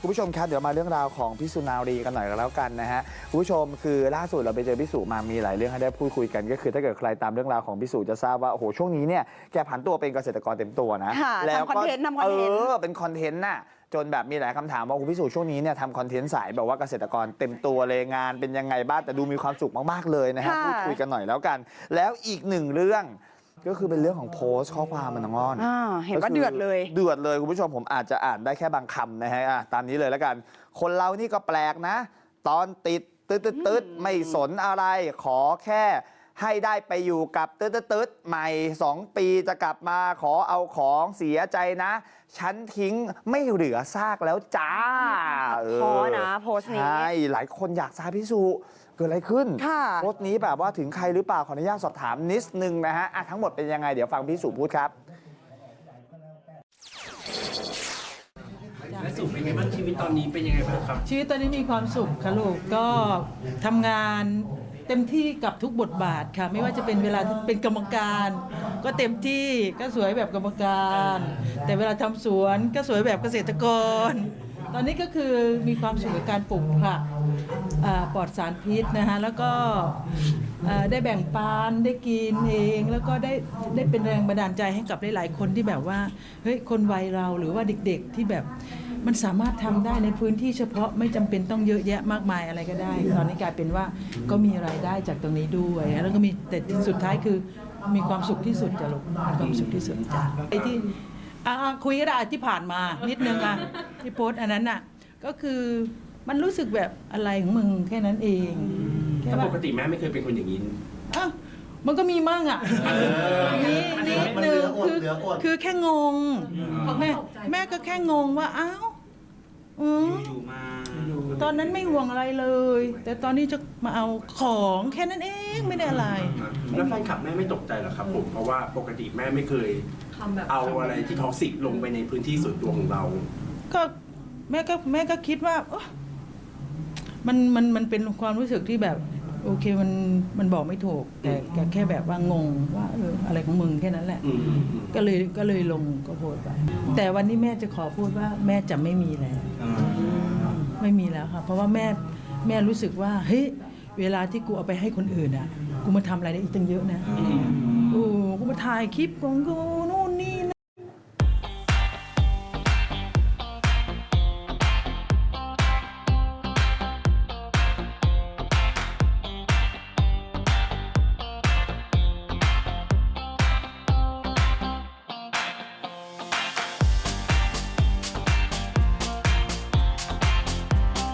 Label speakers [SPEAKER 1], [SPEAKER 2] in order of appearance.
[SPEAKER 1] คุณผู้ชมครับเดี๋ยวมาเรื่องราวของพี่สุนารีกันหน่อยก็แล้วกันนะฮะคุณผู้ชมคือล่าสุดเราไปเจอพี่สุมามีหลายเรื่องให้ได้พูดคุยกันก็คือ ถ้าเกิดใครตามเรื่องราวของพี่สุจะทราบว่าโอ้โหช่วงนี้เนี่ยแกผันตัวเป็นเกษตรกรเต็มตัวนะ
[SPEAKER 2] ค่ะ
[SPEAKER 1] แล้ว
[SPEAKER 2] ทำคอนเทนต์ทำคอนเทนต์
[SPEAKER 1] เออเป็นคอนเทนต์น่ะจนแบบมีหลายคำถามว่าคุณพี่สุช่วงนี้เนี่ยทำคอนเทนต์สายแบบว่าเกษตรกรเต็มตัวเลยงานเป็นยังไงบ้างแต่ดูมีความสุขมากๆเลยนะฮะ
[SPEAKER 2] ค่ะ
[SPEAKER 1] พูดคุยกันหน่อยแล้วกัน แล้วอีกหนึ่งเรื่อง ก็คือเป็นเรื่องของโพสต์ข้อความมันน้องอ้อน
[SPEAKER 2] อ่าเห็นว่าเดือดเลย
[SPEAKER 1] เดือดเลยคุณผู้ชมผมอาจจะอ่านได้แค่บางคำนะฮะอะตามนี้เลยแล้วกัน คนเรานี่ก็แปลกนะ ตอนติดตึ๊ดตึ๊ดตึ๊ดไม่สนอะไร ขอแค่ให้ได้ไปอยู่กับตึ๊ดตึ๊ดตึ๊ดใหม่ 2 ปีจะกลับมาขอเอาของเสียใจนะ ฉันทิ้งไม่เหลือซากแล้วจ้าเท้
[SPEAKER 2] อนะ โพสต์นี้
[SPEAKER 1] ใช่หลายคนอยากทราบพิสูเกิดอะไรขึ้น
[SPEAKER 2] ค่ะ
[SPEAKER 1] โพสต์นี้แบบว่าถึงใครหรือเปล่าขออนุญาตสอบถามนิดนึงนะฮะอะทั้งหมดเป็นยังไงเดี๋ยวฟังพี่สุพูดครับ
[SPEAKER 3] และสุเป็นไงบ้างชีวิตตอนนี้เป็นยังไงบ้างครับ
[SPEAKER 4] ชีวิตตอนนี้มีความสุขค่ะลูกก็ทำงานเต็มที่กับทุกบทบาทค่ะ ไม่ว่าจะเป็นเวลาที่เป็นกรรมการ ก็เต็มที่ก็สวยแบบกรรมการ แต่เวลาทำสวนก็สวยแบบเกษตรกร ตอนนี้ก็คือมีความสุขกับการปลูกผักอ่าปลอดสารพิษนะคะแล้วก็อ่าได้แบ่งปันได้กินเอง แล้วก็ได้ได้เป็นแรงบันดาลใจให้กับหลายๆคนที่แบบว่าเฮ้ยคนวัยเราหรือว่าเด็กๆที่แบบมันสามารถทำได้ในพื้นที่เฉพาะไม่จำเป็นต้องเยอะแยะมากมายอะไรก็ได้ ตอนนี้กลายเป็นว่าก็มีรายได้จากตรงนี้ด้วยแล้วก็มีแต่สุดท้ายคือมีความสุขที่สุดจ้ะลูกมีความสุขที่สุดจ้ะไอ้ที่ อะอะคุยก็ได้ที่ผ่านมา นิดนึงอะที่โพสต์อันนั้นน่ะ ก็คือมันรู้สึกแบบอะไรของมึงแค่นั้นเองแค่
[SPEAKER 3] แต่
[SPEAKER 4] ว่า
[SPEAKER 3] ปกติแม่ไม่เคยเป็นคนอย่างนี้
[SPEAKER 4] อ้าวมันก็มีมั่งอะนี่นิดนึงคือคือแค่งงแม่แม่ก็แค่งงว่าอ้าวอืม
[SPEAKER 3] อยู่ๆมา
[SPEAKER 4] ตอนนั้นไม่ห่วงอะไรเลย แต่ตอนนี้จะมาเอาของแค่นั้นเองไม่ได้อะไร
[SPEAKER 3] แล้วแฟนคลับแม่ไม่ตกใจเหรอครับผม เพราะว่าปกติแม่ไม่เคยเอาอะไรที่ท็อกซิกลงไปในพื้นที่ส่วนตัวของเรา
[SPEAKER 4] ก็แม่ก็แม่ก็คิดว่าเอ้อมันมันมันเป็นความรู้สึกที่แบบ โอเคมันมันบอกไม่ถูกแต่แต่แค่แบบว่างงว่าเอออะไรของมึงแค่นั้นแหละ
[SPEAKER 3] อืมอืมอืม
[SPEAKER 4] ก็เลยก็เลยลงก็โพสต์ไปแต่วันนี้แม่จะขอพูดว่าแม่จะไม่มีแล้ว ไม่มีแล้วค่ะ เพราะว่าแม่แม่รู้สึกว่าเฮ้ยเวลาที่กูเอาไปให้คนอื่นอะกูมาทำอะไรได้อีกตั้งเยอะนะโอ้กูมาถ่ายคลิปของกูนู่